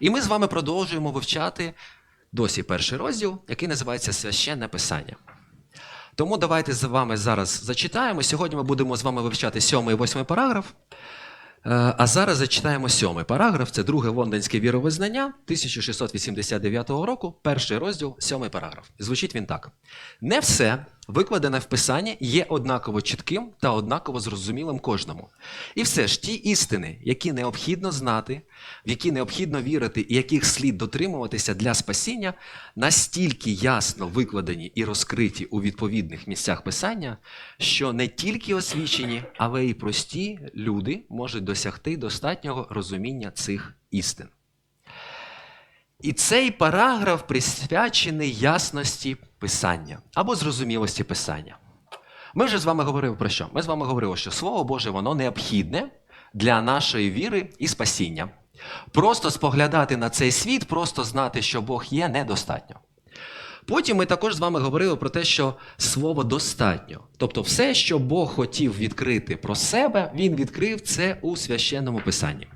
І ми з вами продовжуємо вивчати досі перший розділ, який називається Священне Писання. Тому давайте з вами зараз зачитаємо. Сьогодні ми будемо з вами вивчати сьомий і восьмий параграф. Е, А зараз зачитаємо сьомий параграф. Це друге лондонське віровизнання 1689 року, перший розділ, сьомий параграф. Звучить він так: не все викладене в Писанні є однаково чітким та однаково зрозумілим кожному. І все ж ті істини, які необхідно знати, в які необхідно вірити і яких слід дотримуватися для спасіння, настільки ясно викладені і розкриті у відповідних місцях Писання, що не тільки освічені, але й прості люди можуть досягти достатнього розуміння цих істин. І цей параграф присвячений ясності Писання або зрозумілості Писання. Ми вже з вами говорили про що? Ми з вами говорили, що Слово Боже воно необхідне для нашої віри і спасіння. Просто споглядати на цей світ, просто знати, що Бог є, недостатньо. Потім ми також з вами говорили про те, що слово достатньо. Тобто, все, що Бог хотів відкрити про себе, Він відкрив це у священному писанні.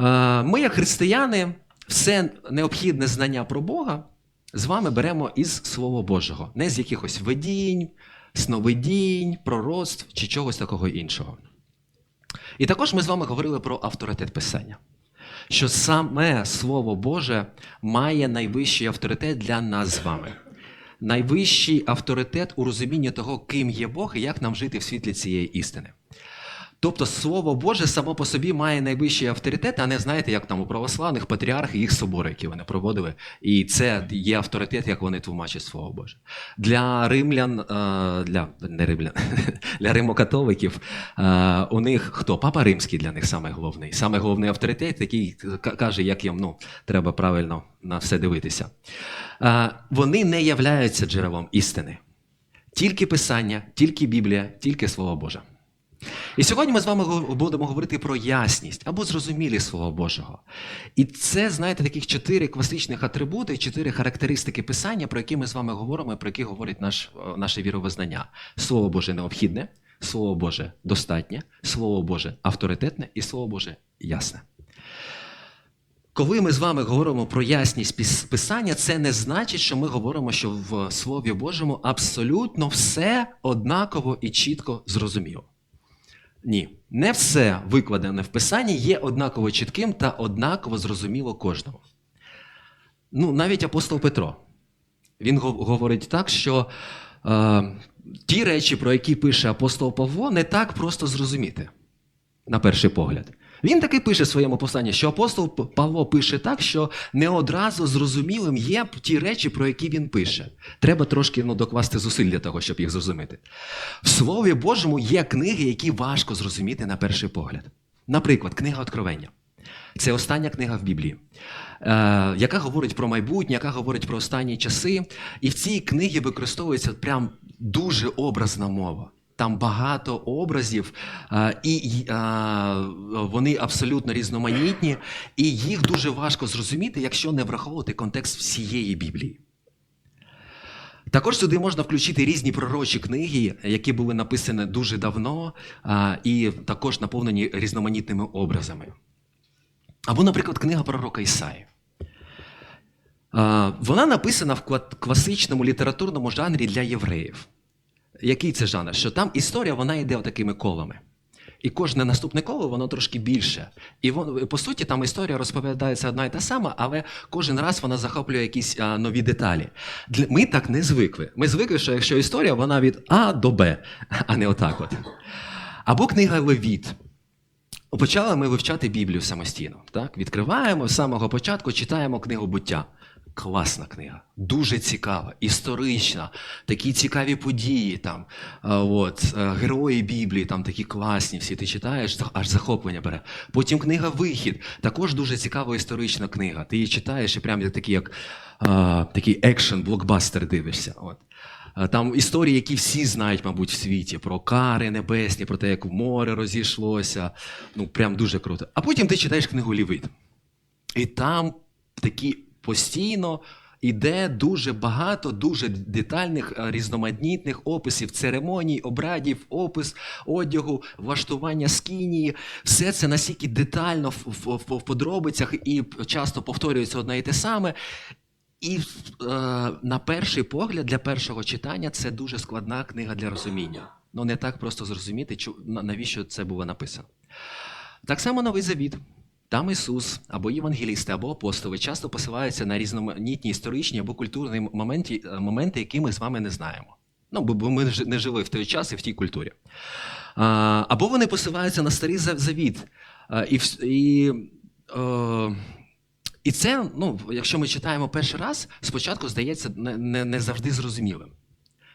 Е, Ми, як християни, все необхідне знання про Бога з вами беремо із Слова Божого, не з якихось видінь, сновидінь, пророцтв чи чогось такого іншого. І також ми з вами говорили про авторитет Писання. Що саме Слово Боже має найвищий авторитет для нас з вами. Найвищий авторитет у розумінні того, ким є Бог і як нам жити в світлі цієї істини. Тобто Слово Боже само по собі має найвищий авторитет, а не знаєте, як там у православних патріархи їх собори, які вони проводили. І це є авторитет, як вони тлумачать Слово Боже. Для римлян, е, для не римлян, для римокатоликів, е, у них хто? Папа Римський для них саме головний. Саме головний авторитет, який каже, як їм ну, треба правильно на все дивитися. Е, Вони не являються джерелом істини. Тільки Писання, тільки Біблія, тільки Слово Боже. І сьогодні ми з вами будемо говорити про ясність або зрозумілість Слова Божого. І це, знаєте, таких чотири класичних атрибути, чотири характеристики писання, про які ми з вами говоримо, і про які говорить наш, наше віровизнання. Слово Боже необхідне, Слово Боже достатнє, Слово Боже авторитетне і Слово Боже ясне. Коли ми з вами говоримо про ясність писання, це не значить, що ми говоримо, що в Слові Божому абсолютно все однаково і чітко зрозуміло. Ні, не все викладене в Писанні є однаково чітким та однаково зрозуміло кожному. Ну, навіть апостол Петро. Він говорить так, що е, ті речі, про які пише апостол Павло, не так просто зрозуміти, на перший погляд. Він таки пише в своєму посланні, що апостол Павло пише так, що не одразу зрозумілим є ті речі, про які він пише. Треба трошки ну, докласти зусиль для того, щоб їх зрозуміти. В Слові Божому є книги, які важко зрозуміти на перший погляд. Наприклад, книга Откровення. Це остання книга в Біблії, е, яка говорить про майбутнє, яка говорить про останні часи. І в цій книгі використовується прям дуже образна мова. Там багато образів, і вони абсолютно різноманітні, і їх дуже важко зрозуміти, якщо не враховувати контекст всієї Біблії. Також сюди можна включити різні пророчі книги, які були написані дуже давно, і також наповнені різноманітними образами. Або, наприклад, книга пророка Ісаї. Вона написана в класичному літературному жанрі для євреїв. Який це жанр? Що там історія вона йде такими колами. І кожне наступне коло воно трошки більше. І воно, по суті, там історія розповідається одна і та сама, але кожен раз вона захоплює якісь а, нові деталі. Для, ми так не звикли. Ми звикли, що якщо історія, вона від А до Б, а не отак от. Або книга Левіт. Почали ми вивчати Біблію самостійно. Так? Відкриваємо з самого початку, читаємо книгу буття. Класна книга, дуже цікава, історична, такі цікаві події, там, от, е, герої Біблії, там такі класні, всі ти читаєш, аж захоплення бере. Потім книга Вихід, також дуже цікава історична книга. Ти її читаєш і прям такий, як а, такий екшен, блокбастер дивишся. От. Там історії, які всі знають, мабуть, в світі, про кари небесні, про те, як море розійшлося. Ну, прям дуже круто. А потім ти читаєш книгу Лівит. І там такі постійно іде дуже багато, дуже детальних, е, різноманітних описів церемоній, обрядів, опис одягу, влаштування скінії. Все це настільки детально в, в, в- подробицях і часто повторюється одне і те саме. І е, на перший погляд, для першого читання, це дуже складна книга для розуміння. Ну не так просто зрозуміти, навіщо це було написано. Так само Новий Завіт. Там Ісус або євангелісти, або апостоли часто посилаються на різноманітні історичні або культурні моменти, е, моменти, які ми з вами не знаємо. Ну, бо- ми не жили в той час і в тій культурі. Або вони посилаються на старий Зав- завіт. І, і, е, і це, ну, якщо ми читаємо перший раз, спочатку здається не, не завжди зрозумілим.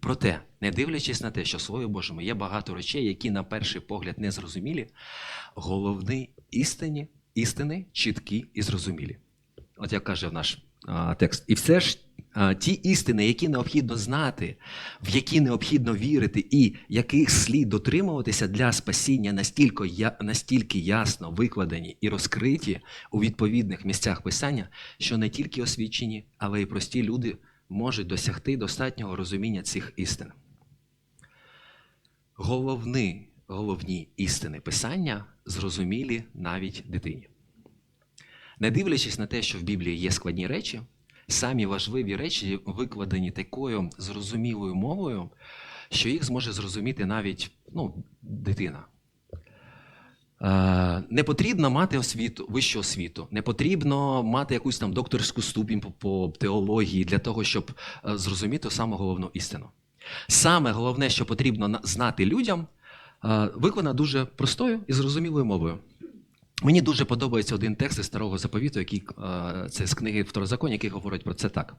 Проте, не дивлячись на те, що в Слові Божому є багато речей, які на перший погляд не зрозумілі, головні істині, істини чіткі і зрозумілі. От як каже наш текст. І все ж ті істини, які необхідно знати, в які необхідно вірити, і яких слід дотримуватися для спасіння, настільки, я, настільки ясно викладені і розкриті у відповідних місцях писання, що не тільки освічені, але й прості люди можуть досягти достатнього розуміння цих істин. Головні, головні істини писання зрозумілі навіть дитині. Не дивлячись на те, що в Біблії є складні речі, самі важливі речі викладені такою зрозумілою мовою, що їх зможе зрозуміти навіть ну, дитина. Е, Не потрібно мати освіту, вищу освіту, не потрібно мати якусь там докторську ступінь по, теології для того, щоб е, зрозуміти саму головну істину. Саме головне, що потрібно знати людям, виконано дуже простою і зрозумілою мовою. Мені дуже подобається один текст із старого заповіту, який це з книги Второзаконня, який говорить про це так.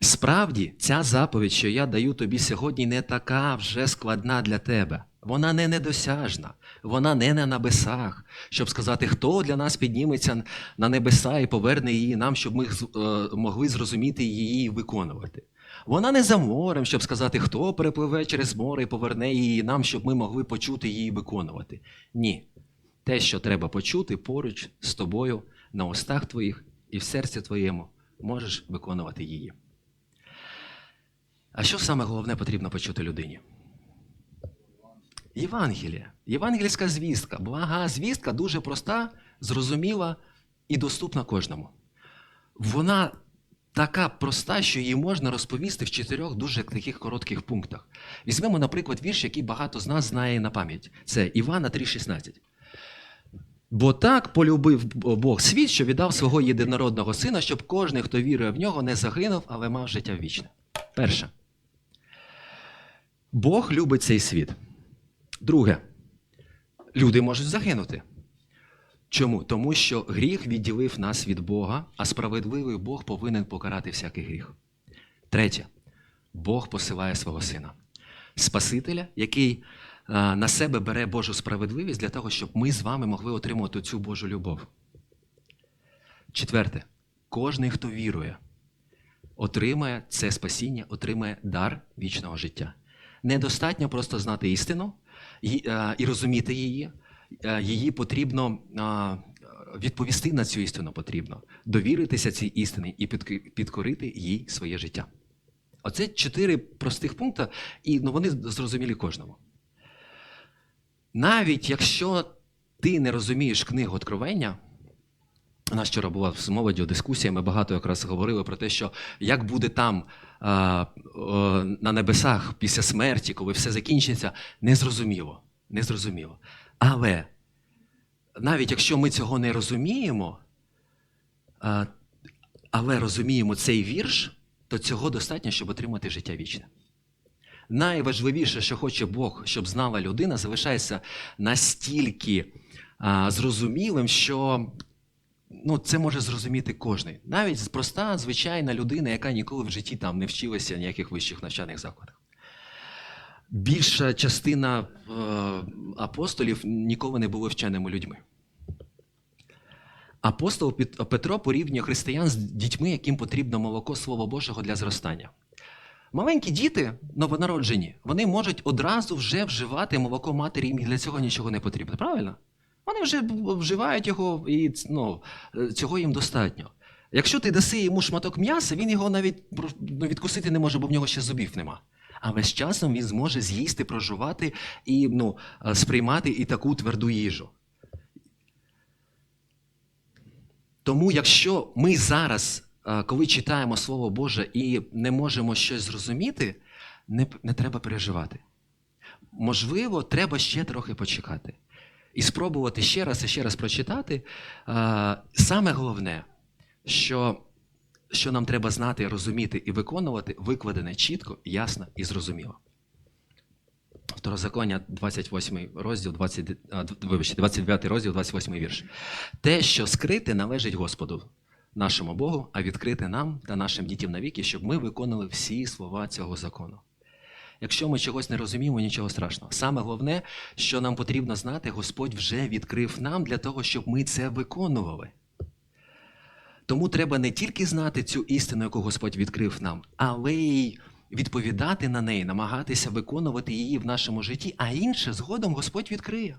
Справді, ця заповідь, що я даю тобі сьогодні, не така вже складна для тебе. Вона не недосяжна, вона не на небесах, щоб сказати, хто для нас підніметься на небеса і поверне її нам, щоб ми е, могли зрозуміти її і виконувати. Вона не за морем, щоб сказати, хто перепливе через море і поверне її нам, щоб ми могли почути її і виконувати. Ні. Те, що треба почути поруч з тобою на устах твоїх і в серці твоєму, можеш виконувати її. А що саме головне потрібно почути людині? Євангелія. Євангельська звістка. Блага звістка дуже проста, зрозуміла і доступна кожному. Вона така проста, що її можна розповісти в чотирьох дуже таких коротких пунктах. Візьмемо, наприклад, вірш, який багато з нас знає на пам'ять. Це Івана 3,16. Бо так полюбив Бог світ, що віддав свого єдинородного сина, щоб кожен, хто вірує в нього, не загинув, але мав життя вічне. Перше. Бог любить цей світ. Друге. Люди можуть загинути. Чому? Тому що гріх відділив нас від Бога, а справедливий Бог повинен покарати всякий гріх. Третє. Бог посилає свого сина, Спасителя, який на себе бере Божу справедливість для того, щоб ми з вами могли отримати цю Божу любов. Четверте. Кожний, хто вірує, отримає це спасіння, отримає дар вічного життя. Недостатньо просто знати істину і розуміти її. Е, Її потрібно відповісти на цю істину потрібно, довіритися цій істині і підкорити їй своє життя. Оце чотири простих пункти, і ну, вони зрозумілі кожному. Навіть якщо ти не розумієш книгу Откровення, у нас вчора була з молоддю дискусія, ми багато якраз говорили про те, що як буде там а, о, на небесах після смерті, коли все закінчиться, незрозуміло. Незрозуміло. Але навіть якщо ми цього не розуміємо, але розуміємо цей вірш, то цього достатньо, щоб отримати життя вічне. Найважливіше, що хоче Бог, щоб знала людина, залишається настільки а, зрозумілим, що ну, це може зрозуміти кожен. Навіть проста, звичайна людина, яка ніколи в житті там не вчилася в ніяких вищих навчальних закладах. Більша частина е, апостолів ніколи не були вченими людьми. Апостол Петро порівнює християн з дітьми, яким потрібно молоко Слова Божого для зростання. Маленькі діти, новонароджені, вони можуть одразу вже вживати молоко матері, їм для цього нічого не потрібно. Правильно? Вони вже вживають його, і ну, е, цього їм достатньо. Якщо ти даси йому шматок м'яса, він його навіть ну, відкусити не може, бо в нього ще зубів нема. Але з часом він зможе з'їсти, прожувати і ну, е, сприймати і таку тверду їжу. Тому, якщо ми зараз, е, коли читаємо Слово Боже і не можемо щось зрозуміти, не, не треба переживати. Можливо, треба ще трохи почекати і спробувати ще раз і ще раз прочитати. Е, Саме головне, що, що нам треба знати, розуміти і виконувати, викладене чітко, ясно і зрозуміло. Второзаконня, 28 розділ, 20, а, вибачте, 29 розділ, 28 вірш. Те, що скрите, належить Господу, нашому Богу, а відкрите нам та нашим дітям навіки, щоб ми виконали всі слова цього закону. Якщо ми чогось не розуміємо, нічого страшного. Саме головне, що нам потрібно знати, Господь вже відкрив нам для того, щоб ми це виконували. Тому треба не тільки знати цю істину, яку Господь відкрив нам, але й відповідати на неї, намагатися виконувати її в нашому житті, а інше згодом Господь відкриє.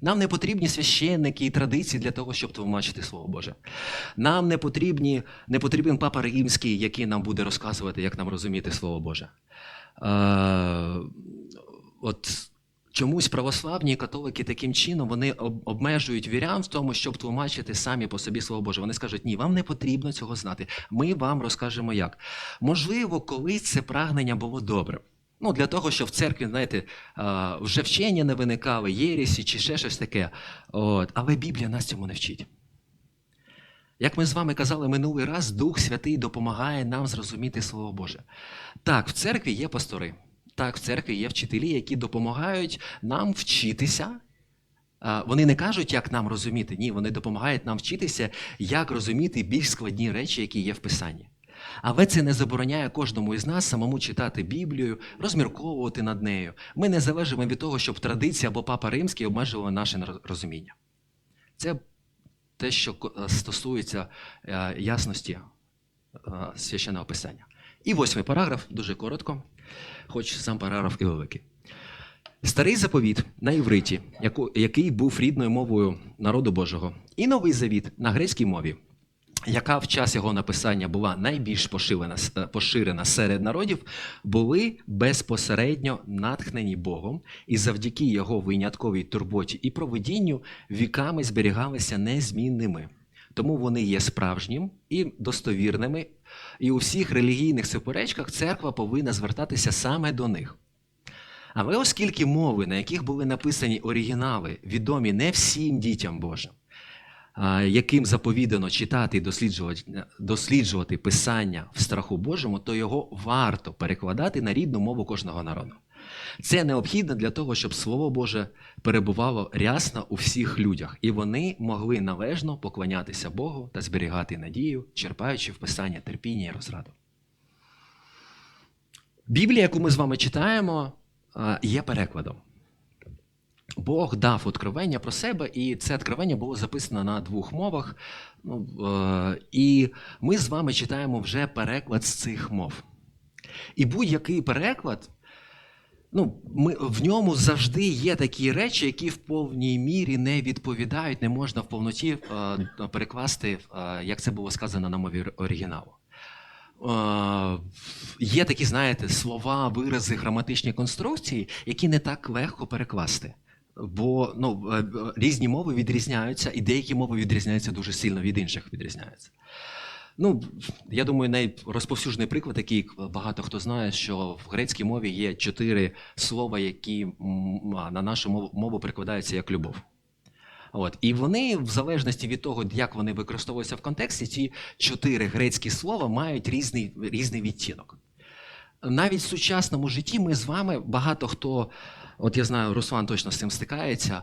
Нам не потрібні священники і традиції для того, щоб тлумачити Слово Боже. Нам не, потрібні, не потрібен папа римський, який нам буде розказувати, як нам розуміти Слово Боже. Е, от чомусь православні католики таким чином вони обмежують вірян в тому, щоб тлумачити самі по собі Слово Боже. Вони скажуть, ні, вам не потрібно цього знати. Ми вам розкажемо як. Можливо, колись це прагнення було добре. Ну, для того, щоб в церкві, знаєте, вже вчення не виникали, єресі чи ще щось таке. От. Але Біблія нас цьому не вчить. Як ми з вами казали минулий раз, Дух Святий допомагає нам зрозуміти Слово Боже. Так, в церкві є пастори, так, в церкві є вчителі, які допомагають нам вчитися. Вони не кажуть, як нам розуміти. Ні, вони допомагають нам вчитися, як розуміти більш складні речі, які є в Писанні. Але це не забороняє кожному із нас самому читати Біблію, розмірковувати над нею. Ми не залежимо від того, щоб традиція або папа римський обмежували наше розуміння. Це те, що е, стосується е, ясності е, священного писання. І восьмий параграф, дуже коротко, хоч сам параграф і великий. Старий заповіт на івриті, який був рідною мовою народу Божого, і новий завіт на грецькій мові, яка в час його написання була найбільш поширена, е, поширена серед народів, були безпосередньо натхнені Богом, і завдяки його винятковій турботі і проведінню віками зберігалися незмінними. Тому вони є справжнім і достовірними, і у всіх релігійних суперечках церква повинна звертатися саме до них. Але оскільки мови, на яких були написані оригінали, відомі не всім дітям Божим, яким заповідано читати і досліджувати, досліджувати писання в страху Божому, то його варто перекладати на рідну мову кожного народу. Це необхідно для того, щоб Слово Боже перебувало рясно у всіх людях, і вони могли належно поклонятися Богу та зберігати надію, черпаючи в писання терпіння і розраду. Біблія, яку ми з вами читаємо, є перекладом. Бог дав откровення про себе, і це откровення було записано на двох мовах. Ну, е, і ми з вами читаємо вже переклад з цих мов. І будь-який переклад, ну, ми, в ньому завжди є такі речі, які в повній мірі не відповідають, не можна в повноті е, перекласти, е, як це було сказано на мові оригіналу. Е, є такі, знаєте, слова, вирази, граматичні конструкції, які не так легко перекласти. Бо ну, е, е, різні мови відрізняються, і деякі мови відрізняються дуже сильно від інших відрізняються. Ну, я думаю, найрозповсюджений приклад, який багато хто знає, що в грецькій мові є чотири слова, які на нашу мову, мову перекладаються як любов. От. І вони, в залежності від того, як вони використовуються в контексті, ці чотири грецькі слова мають різний, різний відтінок. Навіть в сучасному житті ми з вами багато хто, от я знаю, Руслан точно з цим стикається.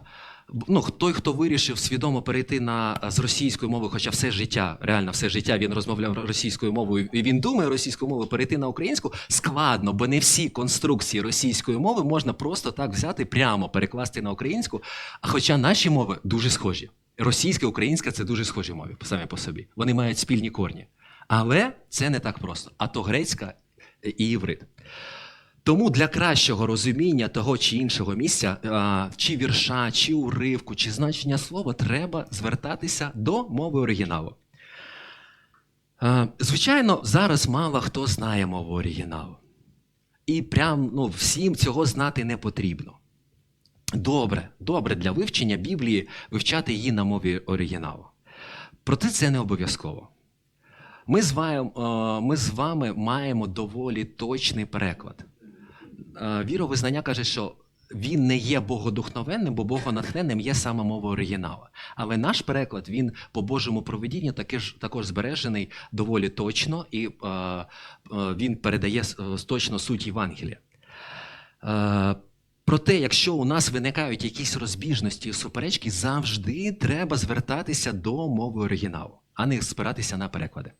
Ну, той, хто вирішив свідомо перейти на з російської мови, хоча все життя, реально все життя він розмовляв російською мовою, і він думає російською мовою, перейти на українську складно, бо не всі конструкції російської мови можна просто так взяти прямо перекласти на українську. А хоча наші мови дуже схожі. Російська, українська це дуже схожі мови самі по собі. Вони мають спільні корні. Але це не так просто. А то грецька і іврит. Тому для кращого розуміння того чи іншого місця, чи вірша, чи уривку, чи значення слова, треба звертатися до мови оригіналу. Звичайно, зараз мало хто знає мову оригіналу. І прям ну, всім цього знати не потрібно. Добре, добре для вивчення Біблії вивчати її на мові оригіналу. Проте це не обов'язково. Ми з вами маємо доволі точний переклад. Віровизнання каже, що він не є богодухновенним, бо богонатхненним є саме мова оригіналу. Але наш переклад він по Божому проведінню також, також збережений доволі точно, і е, е, він передає е, точно суть Євангелія. Е, Проте, якщо у нас виникають якісь розбіжності і суперечки, завжди треба звертатися до мови оригіналу, а не спиратися на переклади.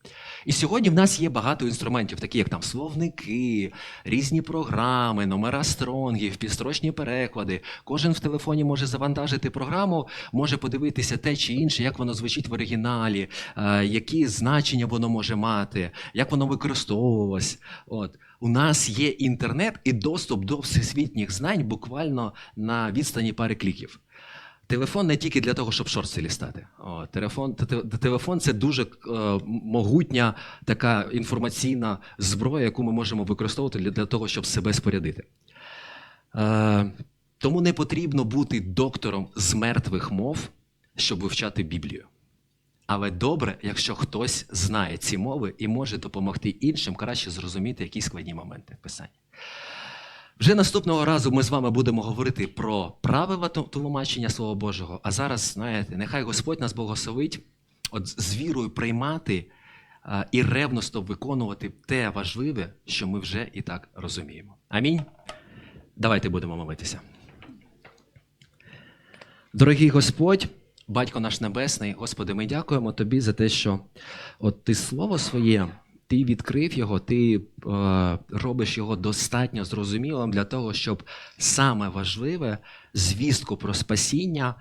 І сьогодні в нас є багато інструментів, такі як там словники, різні програми, номера стронгів, підстрочні переклади. Кожен в телефоні може завантажити програму, може подивитися те чи інше, як воно звучить в оригіналі, е, які значення воно може мати, як воно використовувалось. От. У нас є інтернет і доступ до всесвітніх знань буквально на відстані пари кліків. Телефон не тільки для того, щоб шорти лістати. О, телефон, те- те- телефон це дуже е, могутня така інформаційна зброя, яку ми можемо використовувати для, для того, щоб себе спорядити. Е, тому не потрібно бути доктором з мертвих мов, щоб вивчати Біблію. Але добре, якщо хтось знає ці мови і може допомогти іншим краще зрозуміти якісь складні моменти писання. Вже наступного разу ми з вами будемо говорити про правила тлумачення Слова Божого. А зараз, знаєте, нехай Господь нас благословить от з вірою приймати і ревносто виконувати те важливе, що ми вже і так розуміємо. Амінь. Давайте будемо молитися. Дорогий Господь, Батько наш Небесний, Господи, ми дякуємо Тобі за те, що от Ти Слово своє, Ти відкрив його, Ти е, робиш його достатньо зрозумілим для того, щоб саме важливе звістку про спасіння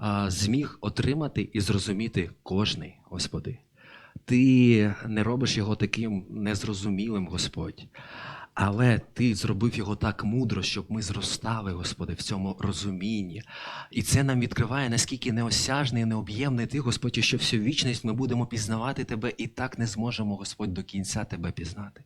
е, зміг отримати і зрозуміти кожний, Господи. Ти не робиш його таким незрозумілим, Господь. Але ти зробив його так мудро, щоб ми зростали, Господи, в цьому розумінні. І це нам відкриває, наскільки неосяжний і необ'ємний ти, Господь, що всю вічність ми будемо пізнавати Тебе і так не зможемо, Господь, до кінця Тебе пізнати.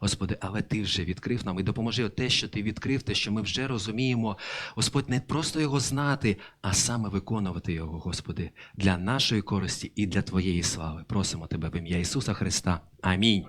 Господи, але Ти вже відкрив нам і допоможи те, що Ти відкрив, те, що ми вже розуміємо, Господь, не просто його знати, а саме виконувати його, Господи, для нашої користі і для Твоєї слави. Просимо Тебе в ім'я Ісуса Христа. Амінь.